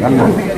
Gracias.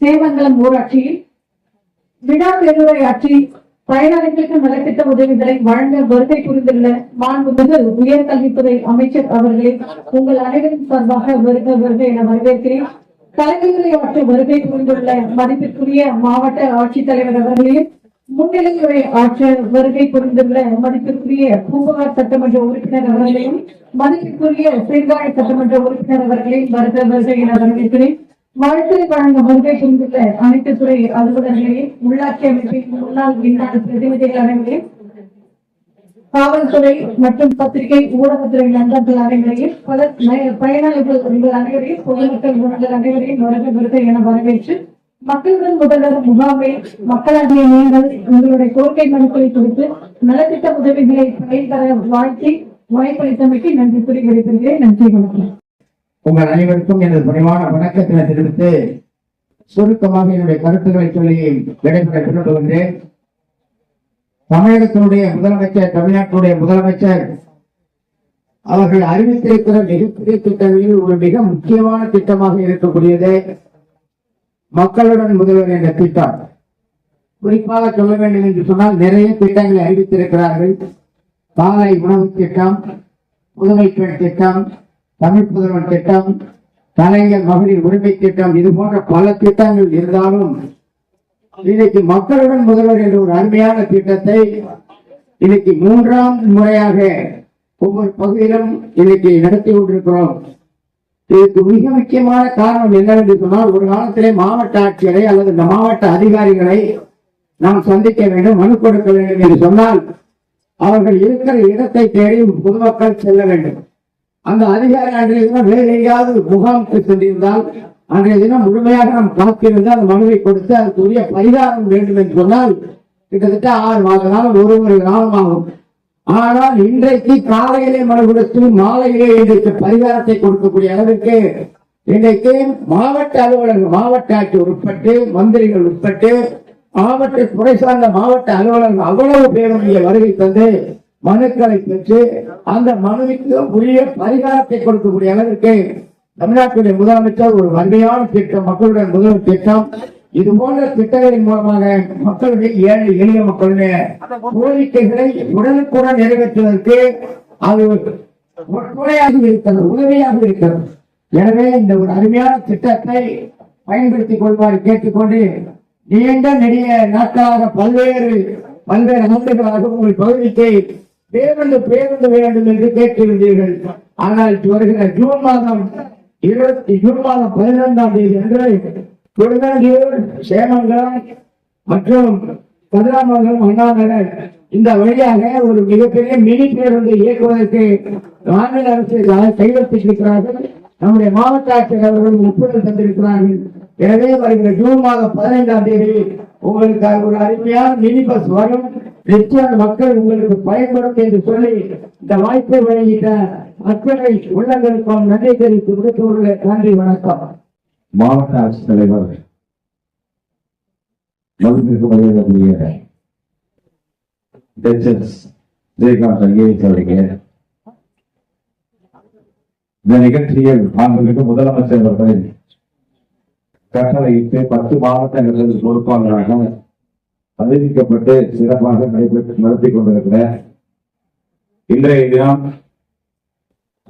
சேவங்கலம் ஊராட்சியில் விழா பேருரையாற்றி பயனாளிகளுக்கு நலத்திட்ட உதவிகளை வழங்க வருகை புரிந்துள்ள மாண்புமிகு உயர்கல்வித்துறை அமைச்சர் அவர்களை உங்கள் அனைவரின் சார்பாக வருக வருக என வரவேற்கிறேன். கலந்துரை வருகை புரிந்துள்ள மதிப்பிற்குரிய மாவட்ட ஆட்சித்தலைவர் அவர்களையும் முன்னிலை ஆற்ற வருகை புரிந்துள்ள மதிப்பிற்குரிய பூம்புகார் சட்டமன்ற உறுப்பினர் அவர்களையும் மதிப்பிற்குரிய சீர்காழி சட்டமன்ற உறுப்பினர் அவர்களையும் வருக வருக என வரவேற்கிறேன். வாழ்க்கை வழங்க வருகை புரிந்துள்ள அனைத்து துறை அலுவலர்களையும் உள்ளாட்சி அமைப்பின் முன்னாள் விஞ்ஞான பிரதிநிதிகள் அனைவரையும் காவல்துறை மற்றும் பத்திரிகை ஊடகத்துறை நண்பர்கள் அனைவரையும் பல பயனாளிகள் உங்கள் அனைவரையும் பொதுமக்கள் உங்கள் அனைவரையும் வருக விருது என வரவேற்று மக்களுடன் முதல்வர் முகாமில் மக்களாகிய நீங்கள் உங்களுடைய கோரிக்கை மனுக்களை கொடுத்து நலத்திட்ட உதவிகளை பயன்பெற வாழ்த்தி வாய்ப்பளித்தமைக்கு நன்றி கூறி விடைபெறுகிறேன். நன்றி வணக்கம். உங்கள் அனைவருக்கும் எனது பணிவான வணக்கத்தினை தெரிவித்து சுருக்கமாக என்னுடைய கருத்துக்களை சொல்லி விடைபெற விரும்புகின்றேன் தமிழகத்தினுடைய முதலமைச்சர் தமிழ்நாட்டினுடைய முதலமைச்சர் அவர்கள் அறிவித்திருக்கிற மிகப்பெரிய திட்டங்களில் ஒரு மிக முக்கியமான திட்டமாக இருக்கக்கூடியது மக்களுடன் முதல்வர் என்ற திட்டம். குறிப்பாக சொல்ல வேண்டும் என்று சொன்னால் நிறைய திட்டங்களை அறிவித்திருக்கிறார்கள். காலை உணவு திட்டம் புதுமை பெண் திட்டம் தமிழ் புதல்வன் திட்டம் கலைஞர் மகளிர் உரிமை திட்டம் இது போன்ற பல திட்டங்கள் இருந்தாலும் இன்னைக்கு மக்களுடன் முதல்வர் என்ற ஒரு அருமையான திட்டத்தை இன்னைக்கு மூன்றாம் முறையாக ஒவ்வொரு பகுதியிலும் இன்னைக்கு நடத்தி கொண்டிருக்கிறோம். இதுக்கு மிக முக்கியமான காரணம் என்னவென்று சொன்னால் ஒரு காலத்திலே மாவட்ட ஆட்சியரை அல்லது இந்த மாவட்ட அதிகாரிகளை நாம் சந்திக்க வேண்டும் மனு கொடுக்க வேண்டும் என்று சொன்னால் அவர்கள் இருக்கிற இடத்தை தேடி பொதுமக்கள் செல்ல வேண்டும். அந்த அதிகாரி அன்றைய தினம் வேறு எங்கேயாவது முகாமுக்கு சென்றிருந்தால் அன்றைய தினம் முழுமையாக நாம் காத்திருந்து அந்த மனுவை கொடுத்து அதுக்குரிய பரிகாரம் வேண்டும் என்று சொன்னால் கிட்டத்தட்ட ஆறு மாத காலம் ஒரு ஒரு காலம் ஆகும் ஆனால் இன்றைக்கு காலையிலே மனு கொடுத்து மாலையிலே இன்றைக்கு பரிகாரத்தை கொடுக்கக்கூடிய அளவிற்கு இன்றைக்கு மாவட்ட அலுவலர்கள் மாவட்ட ஆட்சி உட்பட்டு மந்திரிகள் உட்பட்டு மாவட்ட துறை சார்ந்த மாவட்ட அலுவலர்கள் அவ்வளவு பேரும் இங்கே வருகை தந்து மனுக்களை பெற்று அந்த மனுவுக்கு உரிய பரிகாரத்தை கொடுக்கக்கூடிய அளவிற்கு தமிழ்நாட்டுடைய முதலமைச்சர் ஒரு வன்மையான திட்டம் மக்களுடைய முதல் திட்டம். இது போன்ற திட்டங்களின் மூலமாக மக்களுடைய ஏழை எளிய மக்களுடைய கோரிக்கைகளை உடனுக்குடன் நிறைவேற்றுவதற்கு அது துணையாக இருக்கிறது உதவியாக இருக்கிறது. எனவே இந்த ஒரு அருமையான திட்டத்தை பயன்படுத்திக் கொள்வாறு கேட்டுக்கொண்டு நீண்ட நெடிய நாட்களாக பல்வேறு பல்வேறு ஆண்டுகளாக உங்கள் பகுதிக்கு பேருந்து பேருந்து வேண்டும் என்று கேட்டிருந்தீர்கள். ஆனால் வருகிற ஜூன் மாதம் இருபத்தி ஜூன் மாதம் பதினைந்தாம் தேதி அன்று திருநெல்வேலூர் சேமங்கலம் மற்றும் கதிராமங்கலம் அண்ணாநகர் இந்த வழியாக ஒரு மிகப்பெரிய மினி பேருந்து இயக்குவதற்கு மாநில அரசு கைவிட்டிருக்கிறார்கள் நம்முடைய மாவட்ட ஆட்சியர் அவர்கள் ஒப்புதல் தந்திருக்கிறார்கள். எனவே வருகிற ஜூன் மாதம் பதினைந்தாம் தேதி உங்களுக்காக ஒரு அருமையான மினி பஸ் வரும். நிச்சயம் மக்கள் உங்களுக்கு பயன்படும் என்று சொல்லி இந்த வாய்ப்பை வழங்கிட்ட அத்தனை உள்ளங்களுக்கும் நன்றி தெரிவித்து விடுத்தவர்களே நன்றி வணக்கம். மாவட்ட ஆட்சித்தலைவர் மதிப்பிற்கு மரியாதைக்குரிய ஜெயகாந்த் ஐஏஎஸ் அவர்கள். இந்த நிகழ்ச்சியில் மாண்புமிகு முதலமைச்சர் அவர்கள் கட்டளையிட்டு பத்து மாவட்டங்களில் பொறுப்பாளராக அறிவிக்கப்பட்டு சிறப்பாக நடைபெற்று நடத்தி கொண்டிருக்கிற இன்றைய தினம்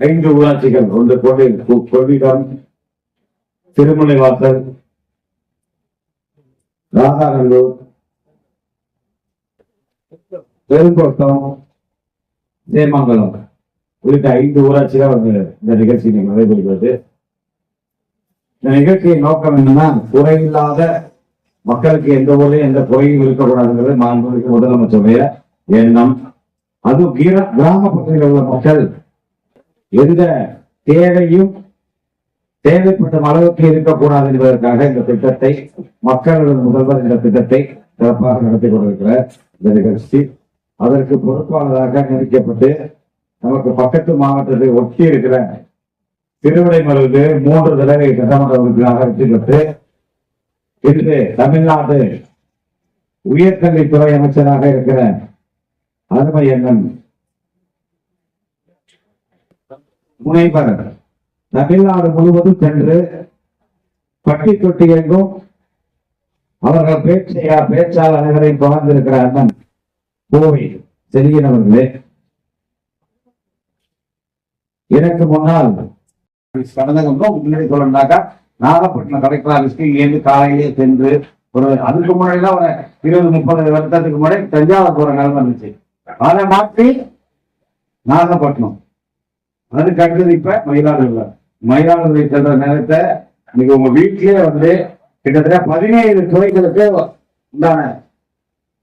ஐந்து ஊராட்சிகள் ஒன்று கோவில் கொள்ளிடம் திருமலைவாசல் ராதாநல்லூர் பெருங்கோட்டம் சேமங்கலம் உள்ளிட்ட ஐந்து ஊராட்சிகள் வந்து இந்த நிகழ்ச்சி நடைபெறுகிறது. இந்த நிகழ்ச்சியின் நோக்கம் என்னன்னா குறையில்லாத மக்களுக்கு எந்த ஊர்லயும் எந்த குறையும் இருக்கக்கூடாதுங்கிறது மாண்புமிகு முதலமைச்சருடைய எண்ணம். அதுவும் கிர- பகுதியில் உள்ள மக்கள் எந்த தேவையும் தேவைப்படும் அளவுக்கு இருக்கக்கூடாது என்பதற்காக இந்த திட்டத்தை மக்களுடன் முதல்வர் இந்த திட்டத்தை சிறப்பாக நடத்தி கொண்டிருக்கிற இந்த நிகழ்ச்சி அதற்கு பொறுப்பாளராக நியமிக்கப்பட்டு நமக்கு பக்கத்து மாவட்டத்தை ஒட்டி இருக்கிற திருவிடைமருந்து மூன்று தடவை சட்டமன்ற உறுப்பினராக வெற்றி பெற்று இன்று தமிழ்நாடு உயர்கல்வித்துறை அமைச்சராக இருக்கிற அருமை அண்ணன் முனைவர் தமிழ்நாடு முழுவதும் சென்று பட்டி தொட்டி எங்கும் அவர்கள் பேச்சையா பேச்சால் அனைவரையும் தொடர்ந்திருக்கிற அண்ணன் கோவை செல்கிறவர்களே எனக்கு முன்னால் கடந்தகம் முன்னாடி சொல்லணும்னாக்கா நாகப்பட்டினம் கலெக்டர் இங்கேருந்து காலையிலேயே சென்று ஒரு அதுக்கு முன்னாடி தான் ஒரு இருபது முப்பது வருஷத்துக்கு முன்னாடி தஞ்சாவூர் போற நிலைமை இருந்துச்சு. அதை மாற்றி நாகப்பட்டினம். அதுக்கு அடுத்தது இப்ப மயிலாடுதுறை. மயிலாடுதுறை சென்ற நேரத்தை இன்னைக்கு உங்க வீட்டிலேயே வந்து கிட்டத்தட்ட பதினேழு துறைகளுக்கு உண்டான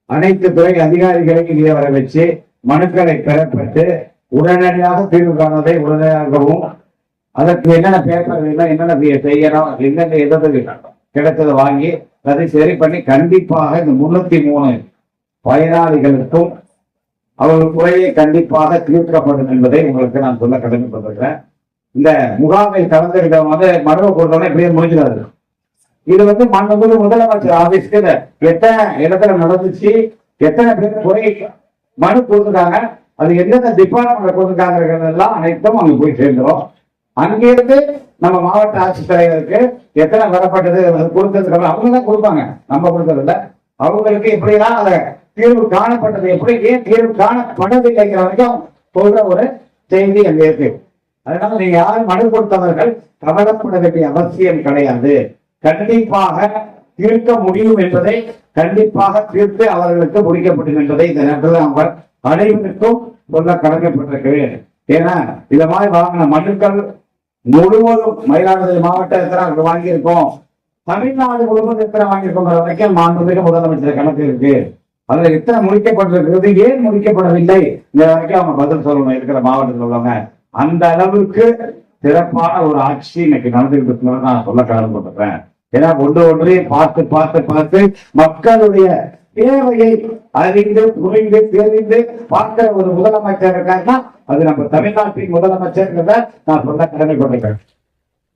அனைத்து துறை அதிகாரிகளையும் இங்கே வர வச்சு மனுக்களை பெறப்பட்டு உடனடியாக தீர்வு காணதை உடனடியாகவும் அதற்கு என்னென்ன பேப்பர் வேணும் என்னென்ன செய்யணும் என்னென்ன எதாவது கிடைச்சதை வாங்கி அதை சரி பண்ணி கண்டிப்பாக இந்த முன்னூத்தி மூணு பயனாளிகளுக்கும் அவர்கள் குறையை கண்டிப்பாக தீர்க்கப்படும் என்பதை உங்களுக்கு நான் சொல்ல கடமைப்பட்டிருக்கிறேன். இந்த முகாமில் கலந்துகிட்ட வந்து மனுவை கொடுத்தோன்னே இப்படியே முடிஞ்சிடாது. இது வந்து மாண்புமிகு முதலமைச்சர் ஆபீஸ்க்கு எத்தனை இடத்துல நடந்துச்சு எத்தனை பேர் குறை மனு கொடுத்துருக்காங்க அது எந்தெந்த டிபார்ட்மெண்ட்ல கொடுத்துருக்காங்கிறது எல்லாம் அனைத்தும் அங்க போய் சேர்ந்துரும். அங்கிருந்து நம்ம மாவட்ட ஆட்சித்தலைவருக்கு எத்தனை வரப்பட்டது அது கொடுத்ததுக்கு அவங்க தான் கொடுப்பாங்க. நம்ம கொடுக்கறது இல்ல அவங்களுக்கு இப்படிதான் அந்த தீர்வு காணப்பட்டது. எப்படி ஏன் தீர்வு காணப்படவில்லைங்கிற வரைக்கும் சொல்ற ஒரு செய்தி அங்க இருக்கு. அதனால நீங்க யாரும் மனு கொடுத்தவர்கள் கவலைப்பட வேண்டிய அவசியம் கிடையாது. கண்டிப்பாக தீர்க்க முடியும் என்பதை கண்டிப்பாக தீர்த்து அவர்களுக்கு முடிக்கப்பட்டுகின்றதை இந்த நேரத்தில் அவர் அனைவருக்கும் சொல்ல கடமைப்பட்டிருக்கிறேன். ஏன்னா இந்த மாதிரி வாங்கின மனுக்கள் முழுவதும் மயிலாடுதுறை மாவட்ட எத்தனை வாங்கியிருக்கோம்? தமிழ்நாடு முழுவதும் எத்தனை வாங்கியிருக்கோம் வரைக்கும் மாண்புமிகு முதலமைச்சர் கணக்கு இருக்கு. அதுல எத்தனை முடிக்கப்பட்டிருக்கிறது ஏன் முடிக்கப்படவில்லை இந்த வரைக்கும் அவங்க பதில் சொல்லணும் இருக்கிற மாவட்டத்தில் உள்ளவங்க. அந்த அளவுக்கு சிறப்பான ஒரு ஆட்சி இன்னைக்கு நடந்துகிட்டு இருக்கிறத நான் சொல்ல கடமைப்பட்டிருக்கேன் ஏன்னா ஒன்று ஒன்றையும் பார்த்து பார்த்து பார்த்து மக்களுடைய தேவையை அறிந்து புரிந்து தெரிந்து பார்க்கிற ஒரு முதலமைச்சர் இருக்காருன்னா அது நம்ம தமிழ்நாட்டின் முதலமைச்சர்ங்கிறத நான் சொல்ல கடமைப்பட்டிருக்கேன்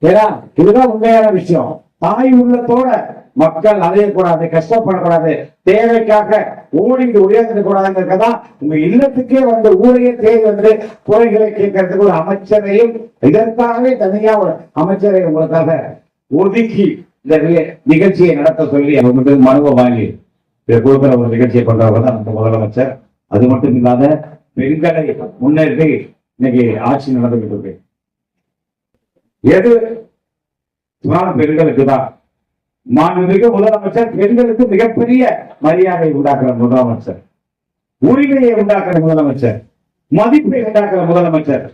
ஏன்னா இதுதான் உண்மையான விஷயம். தாய் உள்ளத்தோட மக்கள் அலையக்கூடாது கஷ்டப்படக்கூடாது தேவைக்காக ஊழிந்து உயர்ந்து கூடாதுங்கிறதான் உங்க இல்லத்துக்கே வந்து ஊரையே தேடி வந்து குறைகளை கேட்கறதுக்கு ஒரு அமைச்சரையும் இதற்காகவே தனியா ஒரு அமைச்சரை உங்களுக்காக ஒதுக்கி இந்த நிகழ்ச்சியை நடத்த சொல்லி அவங்க மனுவை வாங்கி இதை ஒரு நிகழ்ச்சியை பண்றவங்க தான் நம்ம முதலமைச்சர். அது மட்டும் இல்லாத பெண்களை முன்னேற்றி இன்னைக்கு ஆட்சி நடந்துகிட்டு இருக்கு. எது சொன்னாலும் பெண்களுக்கு தான்? மாண்புமிகு முதலமைச்சர் பெண்களுக்கு மிகப்பெரிய மரியாதை உண்டாக்குற முதலமைச்சர். உரிமையை உண்டாக்குற முதலமைச்சர். மதிப்பை உண்டாக்குற முதலமைச்சர்.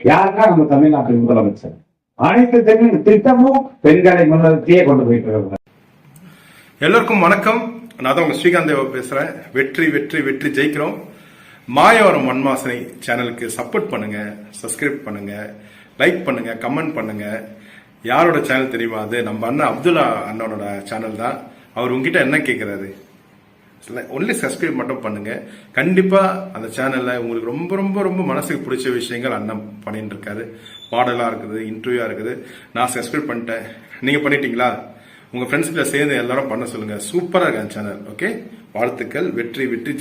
யாருக்கா நம்ம தமிழ்நாட்டின் முதலமைச்சர். அனைத்து திட்டமும் பெண்களை முன்னிறுத்தியே கொண்டு போயிட்டு எல்லோருக்கும் வணக்கம். நான் தான் உங்க ஸ்ரீகாந்த் தேவா பேசுறேன். வெற்றி வெற்றி வெற்றி ஜெயிக்கிறோம். மாயவரம் மண்மாசனை சேனலுக்கு சப்போர்ட் பண்ணுங்க சப்ஸ்கிரைப் பண்ணுங்க லைக் பண்ணுங்க கமெண்ட் பண்ணுங்க. யாரோட சேனல் தெரியுமா அது? நம்ம அண்ணன் அப்துல்லா அண்ணனோட சேனல் தான். அவர் உங்ககிட்ட என்ன கேட்கிறாரு ஒன்லி சப்ஸ்கிரைப் மட்டும் பண்ணுங்க. கண்டிப்பா அந்த சேனல்ல உங்களுக்கு ரொம்ப ரொம்ப ரொம்ப மனசுக்கு பிடிச்ச விஷயங்கள் அண்ணன் பண்ணிட்டு இருக்காரு. பாடலா இருக்குது இன்டர்வியூவா இருக்குது. நான் சப்ஸ்கிரைப் பண்ணிட்டேன். நீங்க பண்ணிட்டீங்களா? உங்க ஃப்ரெண்ட்ஸ்கிட்ட சேர்ந்து எல்லாரும் பண்ண சொல்லுங்க. சூப்பரா இருக்கு சேனல் ஓகே வாழ்த்துக்கள் வெற்றி விட்டு